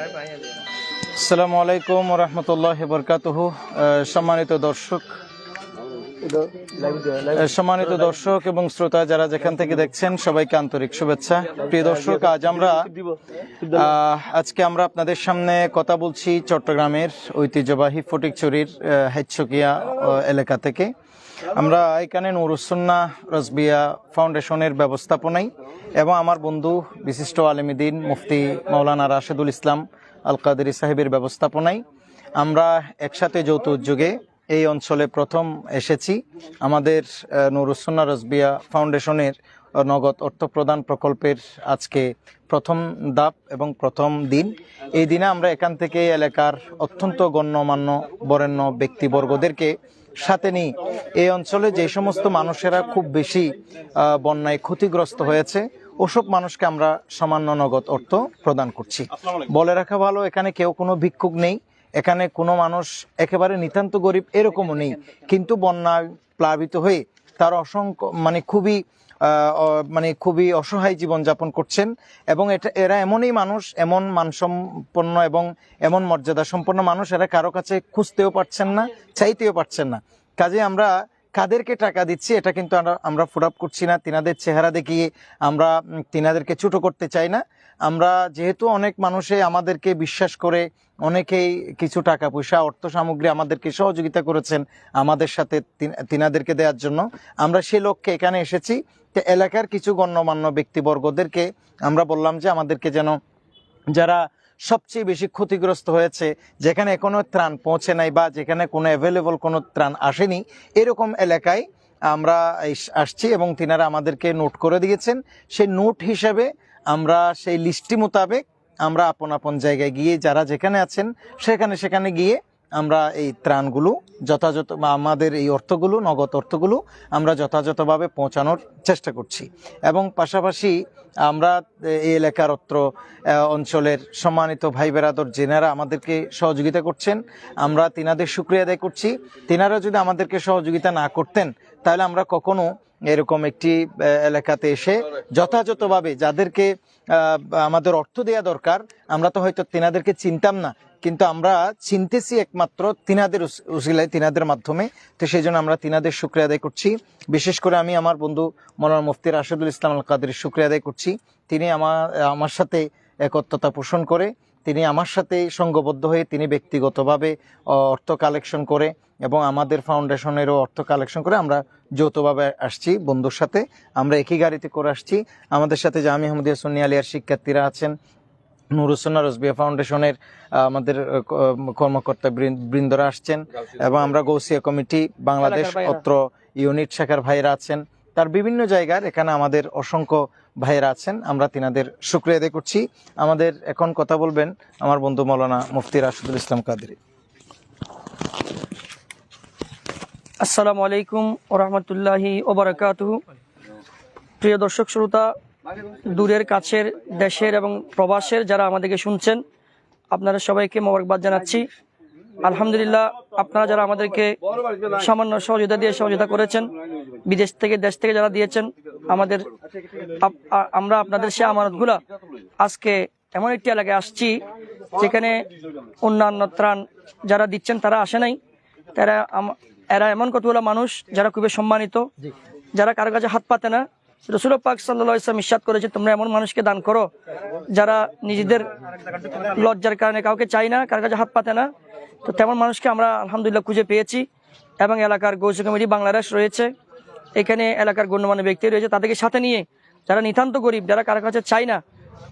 আসসালামু আলাইকুম রহমতুল্লাহ বরকাতহ। সম্মানিত দর্শক সম্মানিত দর্শক এবং শ্রোতা যারা যেখান থেকে দেখছেন, সবাইকে আন্তরিক শুভেচ্ছা। প্রিয় দর্শক, আজ আমরা আজকে আমরা আপনাদের সামনে কথা বলছি চট্টগ্রামের ঐতিহ্যবাহী ফটিকচুরির হেচ্ছকিয়া এলাকা থেকে। আমরা এখানে নুরুসুন্না রসবিয়া ফাউন্ডেশনের ব্যবস্থাপনায় এবং আমার বন্ধু বিশিষ্ট আলমীদিন মুফতি মৌলানা রাশেদুল ইসলাম আল কাদেরি সাহেবের ব্যবস্থাপনায় আমরা একসাথে যৌথ উদ্যোগে এই অঞ্চলে প্রথম এসেছি। আমাদের নুরুসুন্না রসবিয়া ফাউন্ডেশনের নগদ অর্থ প্রদান প্রকল্পের আজকে প্রথম দাপ এবং প্রথম দিন। এই দিনে আমরা এখান থেকে এলাকার অত্যন্ত গণ্যমান্য, বরেণ্য ব্যক্তিবর্গদেরকে সাথে নিই। এই অঞ্চলে যে সমস্ত মানুষেরা খুব বেশি বন্যায় ক্ষতিগ্রস্ত হয়েছে ওসব মানুষকে আমরা সামান্য নগদ অর্থ প্রদান করছি। বলে রাখা ভালো এখানে কেউ কোনো ভিক্ষুক নেই এখানে কোনো মানুষ একেবারে নিতান্ত গরিব এরকমও নেই। কিন্তু বন্যায় প্লাবিত হয়ে তার অসংখ্য মানে খুবই মানে খুবই অসহায় জীবন যাপন করছেন এবং এটা, এরা এমনই মানুষ, এমন মানসম্পন্ন এবং এমন মর্যাদা সম্পন্ন মানুষ, এরা কারও কাছে খুঁজতেও পারছেন না, চাইতেও পারছেন না। কাজে আমরা কাদেরকে টাকা দিচ্ছি, এটা কিন্তু আমরা- ফুরাপ করছি না, তিনাদের চেহারা দেখিয়ে আমরা তিনাদেরকে ছোট করতে চাই না। আমরা যেহেতু অনেক মানুষে আমাদেরকে বিশ্বাস করে অনেকেই কিছু টাকা পয়সা, অর্থ সামগ্রী আমাদেরকে সহযোগিতা করেছেন আমাদের সাথে তিন- তিনাদেরকে দেওয়ার জন্য। আমরা সে লক্ষ্যে এখানে এসেছি। তো এলাকার কিছু গণ্যমান্য ব্যক্তিবর্গদেরকে আমরা বললাম যে আমাদেরকে যেন যারা সবচেয়ে বেশি ক্ষতিগ্রস্ত হয়েছে, যেখানে কোনো ত্রাণ পৌঁছে নাই বা যেখানে কোনো অ্যাভেলেবল কোনো ত্রাণ আসেনি, এরকম এলাকায় আমরা আসছি এবং তিনারা আমাদেরকে নোট করে দিয়েছেন। সেই নোট হিসেবে আমরা সেই লিস্টি মোতাবেক আমরা আপন আপন জায়গায় গিয়ে যারা যেখানে আছেন সেখানে সেখানে গিয়ে আমরা এই ত্রাণগুলো যথাযথ বা আমাদের এই অর্থগুলো, নগদ অর্থগুলো আমরা যথাযথভাবে পৌঁছানোর চেষ্টা করছি। এবং পাশাপাশি আমরা এই এলাকার অত্র অঞ্চলের সম্মানিত ভাই বেরাদর জেনারা আমাদেরকে সহযোগিতা করছেন, আমরা তিনাদের শুক্রিয়া আদায় করছি। তিনারা যদি আমাদেরকে সহযোগিতা না করতেন, তাহলে আমরা কখনো এরকম একটি এলাকাতে এসে যথাযথভাবে যাদেরকে আমাদের অর্থ দেওয়া দরকার, আমরা তো হয়তো তিনাদেরকে চিনতাম না, কিন্তু আমরা চিনতেছি একমাত্র তিনাদের উস- উসিলায়, তিনাদের মাধ্যমে। তো সেই জন্য আমরা তিনাদের শুক্রিয়া আদায় করছি। বিশেষ করে আমি আমার বন্ধু মৌলানা মুফতি রাশেদুল ইসলাম আল কাদের শুক্রিয়া আদায় করছি। তিনি আমার আমার সাথে একত্রতা পোষণ করে তিনি আমার সাথে সঙ্গবদ্ধ হয়ে তিনি ব্যক্তিগতভাবে অর্থ কালেকশন করে এবং আমাদের ফাউন্ডেশনেরও অর্থ কালেকশন করে আমরা যৌথভাবে আসছি বন্ধুর সাথে। আমরা একই গাড়িতে করে আসছি। আমাদের সাথে জামি আহমদিয়া সুন্নি আলিয়ার শিক্ষার্থীরা আছেন। নুরুসন্না রসবিয়া ফাউন্ডেশনের আমাদের কর্মকর্তা বৃন্দরা আসছেন এবং আমরা গৌসিয়া কমিটি বাংলাদেশ অত্র ইউনিট শাখার ভাইরা আছেন। তার বিভিন্ন জায়গার এখানে আমাদের অসংখ্য ভাইয়েরা আছেন, আমরা তিনাদের শুক্রিয়া আদায় করছি। আমাদের এখন কথা বলবেন আমার বন্ধু মৌলানা মুফতি রাশিদুল ইসলাম কাদরি। আসসালামু আলাইকুম ওরহমতুল্লাহি ওবরাকাতুহু প্রিয় দর্শক শ্রোতা, দূরের কাছের দেশের এবং প্রবাসের যারা আমাদেরকে শুনছেন, আপনারা সবাইকে মোবারকবাদ জানাচ্ছি। আলহামদুলিল্লাহ, আপনারা যারা আমাদেরকে সামান্য সহযোগিতা দিয়ে সহযোগিতা করেছেন, বিদেশ থেকে, দেশ থেকে যারা দিয়েছেন আমাদের আমরা আপনাদের সে আমানতগুলা আজকে এমন একটি এলাকায় আসছি, যেখানে অন্যান্য ত্রাণ যারা দিচ্ছেন তারা আসে নাই। তারা এরা এমন কতগুলো মানুষ যারা খুবই সম্মানিত, যারা কারও কাছে হাত পাতে না। রসুল পাক সাল্লাহ ইসলাম ইস্বাদ করেছে, তোমরা এমন মানুষকে দান করো যারা নিজেদের লজ্জার কারণে কাউকে চাই না, কারও কাছে হাত পাতে না। তো তেমন মানুষকে আমরা আলহামদুলিল্লাহ খুঁজে পেয়েছি এবং এলাকার গৌসী কমিটি বাংলাদেশ রয়েছে। এখানে এলাকার গণ্যমান্য ব্যক্তি রয়েছে, তাদেরকে সাথে নিয়ে যারা নিতান্ত গরিব, যারা কারও কাছে চাই না,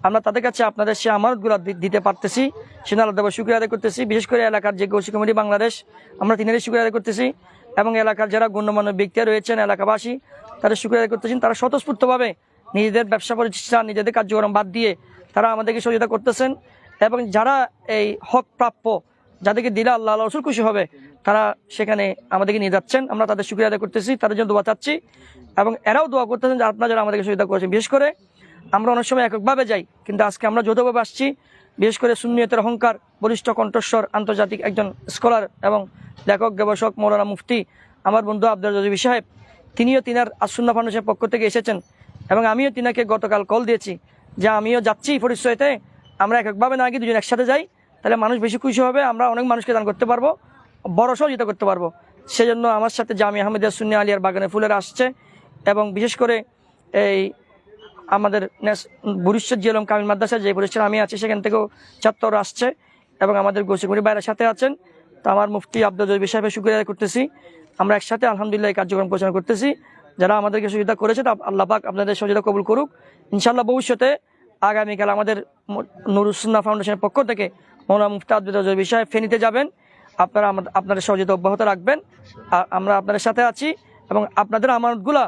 আমরা তাদের কাছে আপনাদের সে আমানতগুলো দিতে পারতেছি। সেটা আলাদা শুক্রিয়া আদায় করতেছি। বিশেষ করে এলাকার যে গৌসী কমিটি বাংলাদেশ, আমরা তিনারই শুক্রিয়া আদায় করতেছি এবং এলাকার যারা গণ্যমান্য ব্যক্তি রয়েছেন, এলাকাবাসী, তাদের শুক্রিয়া আদায় করতেছেন তারা স্বতঃস্ফূর্তভাবে নিজেদের ব্যবসা প্রতিষ্ঠান, নিজেদের কার্যক্রম বাদ দিয়ে তারা আমাদেরকে সহযোগিতা করতেছেন এবং যারা এই হক প্রাপ্য যাদেরকে দিলে আল্লাহ আল্লাহ রসুল খুশি হবে, তারা সেখানে আমাদেরকে নিয়ে যাচ্ছেন। আমরা তাদের শুক্রিয়া আদায় করতেছি, তাদের জন্য দোয়া চাচ্ছি এবং এরাও দোয়া করতেছেন যে আপনারা যারা আমাদেরকে সহযোগিতা করেছেন, বিশেষ করে আমরা অনেক সময় এককভাবে যাই, কিন্তু আজকে আমরা যৌথভাবে আসছি, বিশেষ করে সুন্নিয়তের অহংকার, বলিষ্ঠ কণ্ঠস্বর, আন্তর্জাতিক একজন স্কলার এবং লেখক, গবেষক, মৌলানা মুফতি আমার বন্ধু আব্দুল জজিবি সাহেব, তিনিও তিনার আসুন্না ফাউন্ডেশনের পক্ষ থেকে এসেছেন এবং আমিও তিনাকে গতকাল কল দিয়েছি যে আমিও যাচ্ছি পরিচয়তে, আমরা এককভাবে না গিয়ে দুজন একসাথে যাই। তাহলে মানুষ বেশি খুশি হবে, আমরা অনেক মানুষকে দান করতে পারব বড় সহযোগিতা করতে পারব। সেজন্য আমার সাথে জামি আহমেদিয়া সুন্নি আলিয়ার বাগানে ফুলের আসছে এবং বিশেষ করে এই আমাদের ভবিষ্যৎ জিয়ালম কামিল মাদ্রাসা যে প্রতিষ্ঠান আমি আছি, সেখান থেকেও ছাত্র আসছে এবং আমাদের গোসিকুড়ি বাইরের সাথে আছেন। তো আমার মুফতি আব্দুল জৈবি সাহেবের শুক্রিয়া করতেছি। আমরা একসাথে আলহামদুলিল্লাহ কার্যক্রম পরিচালনা করতেছি। যারা আমাদেরকে সহযোগিতা করেছে, তা আল্লাহ পাক আপনাদের সহযোগিতা কবুল করুক। ইনশাল্লাহ ভবিষ্যতে আগামীকাল আমাদের নুরুসুন্না ফাউন্ডেশনের পক্ষ থেকে মৌলানা মুফতি সাহেব ফেনীতে যাবেন। আপনারা আমাদের আপনাদের সহযোগিতা অব্যাহত রাখবেন। আর আমরা আপনাদের সাথে আছি এবং আপনাদের আমানতগুলা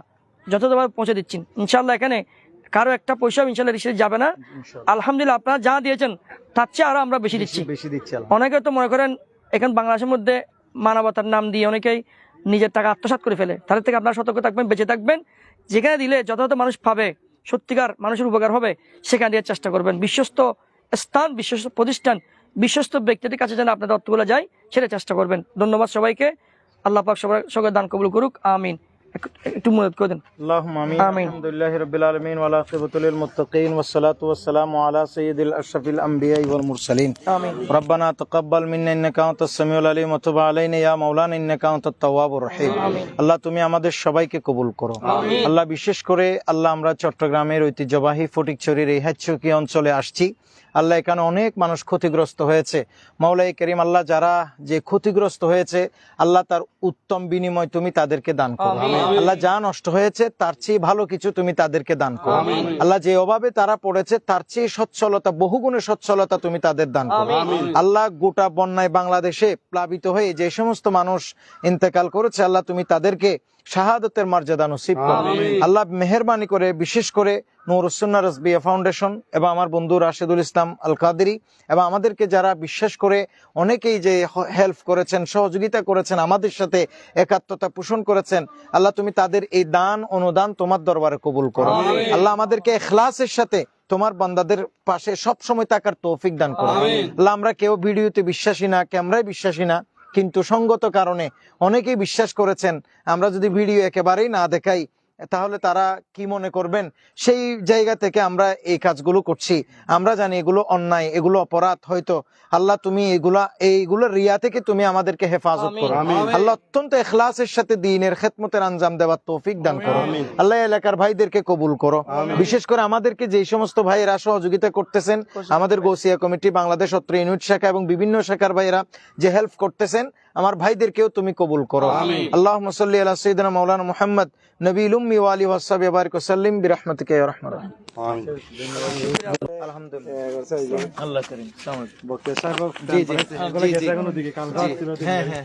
যথাযথভাবে পৌঁছে দিচ্ছি। ইনশাল্লাহ এখানে কারও একটা পয়সা ইনশাল্লাহ রিসিভ যাবে না। আলহামদুলিল্লাহ আপনারা যা দিয়েছেন তার চেয়ে আরও আমরা বেশি দিচ্ছি। বেশি দিচ্ছি অনেকে তো মনে করেন এখন বাংলাদেশের মধ্যে মানবতার নাম দিয়ে অনেকেই নিজের টাকা আত্মসাৎ করে ফেলে। তাদের থেকে আপনারা সতর্ক থাকবেন বেঁচে থাকবেন। যেখানে দিলে যথাযথ মানুষ পাবে সত্যিকার মানুষের উপকার হবে সেখানে দেওয়ার চেষ্টা করবেন। বিশ্বস্ত স্থান বিশ্বস্ত প্রতিষ্ঠান বিশ্বস্ত ব্যক্তিদের কাছে যেন আপনাদের অর্থগুলো যায় সেটা চেষ্টা করবেন ধন্যবাদ সবাইকে আল্লাহ পাক সবার সবাই দান কবুল করুক আমিন একটু- একটু মদত করে দেন اللهم امين آمين. الحمد لله رب العالمين والعاقبة للمتقين والصلاة والسلام على سيد الأشرف الأنبياء والمرسلين আমিন ربنا تقبل منا انك انت السميع العليم وتب علينا يا مولانا انك انت التواب الرحيم আল্লাহ তুমি আমাদের সবাইকে কবুল করো আল্লাহ বিশেষ করে আল্লাহ আমরা চট্টগ্রামের ঐতিহ্যবাহী ফটিকছড়ির এই হাচ্ছকি অঞ্চলে আসছি আল্লাহ এখানে অনেক মানুষ ক্ষতিগ্রস্ত হয়েছে। মাওলাই করিম আল্লাহ যারা যে ক্ষতিগ্রস্ত হয়েছে আল্লাহ তার উত্তম বিনিময় তুমি তাদেরকে দান করো। আল্লাহ যা নষ্ট হয়েছে তার চেয়ে ভালো কিছু তুমি তাদেরকে দান করো। আল্লাহ যে অভাবে তারা পড়েছে তার চেয়ে সচ্ছলতা বহুগুণে সচ্ছলতা তুমি তাদের দান করো। আল্লাহ গোটা বন্যায় বাংলাদেশে প্লাবিত হয়ে যে সমস্ত মানুষ ইন্তেকাল করেছে আল্লাহ তুমি তাদেরকে শাহাদতের মর্যাদা নসিব করো। আল্লাহ মেহরবানি করে বিশেষ করে নুরুসুন্না রসবিয়া ফাউন্ডেশন এবং আমার বন্ধু রাশেদুল ইসলাম আল কাদেরি এবং আমাদেরকে যারা বিশ্বাস করে অনেকেই যে হেল্প করেছেন সহযোগিতা করেছেন আমাদের সাথে একাত্মতা পোষণ করেছেন আল্লাহ তুমি তাদের এই দান অনুদান তোমার দরবারে কবুল করো। আল্লাহ আমাদেরকে এখলাসের সাথে তোমার বান্দাদের পাশে সব সময় থাকার তৌফিক দান করো। আল্লাহ আমরা কেউ ভিডিওতে বিশ্বাসী না ক্যামেরায় বিশ্বাসী না কিন্তু সঙ্গত কারণে অনেকেই বিশ্বাস করেছেন আমরা যদি ভিডিও একেবারেই না দেখাই তাহলে তারা কি মনে করবেন? সেই জায়গা থেকে আমরা এই কাজগুলো করছি। আমরা জানি এগুলো অন্যায় এগুলো অপরাধ। হয়তো আল্লাহ তুমি এগুলা এইগুলো রিয়া থেকে তুমি আমাদেরকে হেফাজত করো। আল্লাহ অত্যন্ত এখলাসের সাথে দিনের খেদমতের আঞ্জাম দেওয়ার তৌফিক দান করো। আল্লাহ এলাকার ভাইদেরকে কবুল করো। বিশেষ করে আমাদেরকে যেই সমস্ত ভাইয়েরা সহযোগিতা করতেছেন আমাদের গোসিয়া কমিটি বাংলাদেশ অত্র ইউনিট শাখা এবং বিভিন্ন শাখার ভাইয়েরা যে হেল্প করতেছেন আমার ভাইদেরকেও তুমি কবুল করো। আল্লাহ মসল্লি আল্লাহ সৈয়দনা মাওলানা মোহাম্মদ নবী উম্মি ওয়ালি ওয়াসাব বারিক ওয়াসাল্লিম বিরহমাতিকা ইয়া রাহমার আলহামদুলিল্লাহ। আল্লাহ করিম জি জি। জি জি। হ্যাঁ হ্যাঁ হ্যাঁ।